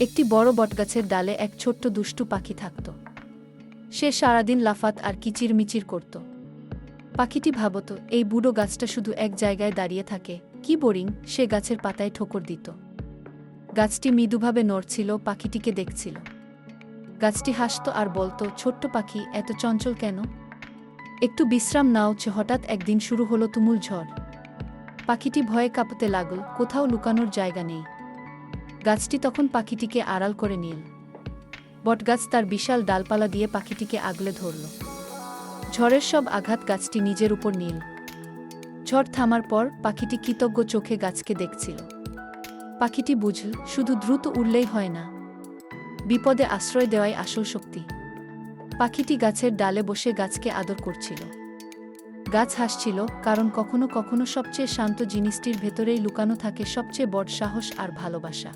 একটি বড় বটগাছের ডালে এক ছোট্ট দুষ্টু পাখি থাকত। সে সারাদিন লাফাত আর কিচিরমিচির করত। পাখিটি ভাবত, এই বুড়ো গাছটা শুধু এক জায়গায় দাঁড়িয়ে থাকে, কি বোরিং, সে গাছের পাতায় ঠোকর দিত। গাছটি মৃদুভাবে নড়ছিল, পাখিটিকে দেখছিল। গাছটি হাসত আর বলতো, ছোট্ট পাখি, এত চঞ্চল কেন? একটু বিশ্রাম নাও হঠাৎ একদিন শুরু হলো তুমুল ঝড়। পাখিটি ভয়ে কাঁপতে লাগল, কোথাও লুকানোর জায়গা নেই। গাছটি তখন পাখিটিকে আড়াল করে নিল। বটগাছ তার বিশাল ডালপালা দিয়ে পাখিটিকে আগলে ধরল। ঝড়ের সব আঘাত গাছটি নিজের উপর নিল। ঝড় থামার পর পাখিটি কৃতজ্ঞ চোখে গাছকে দেখছিল। পাখিটি বুঝল, শুধু দ্রুত উড়লেই হয় না। বিপদে আশ্রয় দেওয়াই আসল শক্তি। পাখিটি গাছের ডালে বসে গাছকে আদর করছিল। গাছ হাসছিল, কারণ কখনো কখনো সবচেয়ে শান্ত জিনিসটির ভেতরেই লুকানো থাকে সবচেয়ে বড় সাহস আর ভালোবাসা।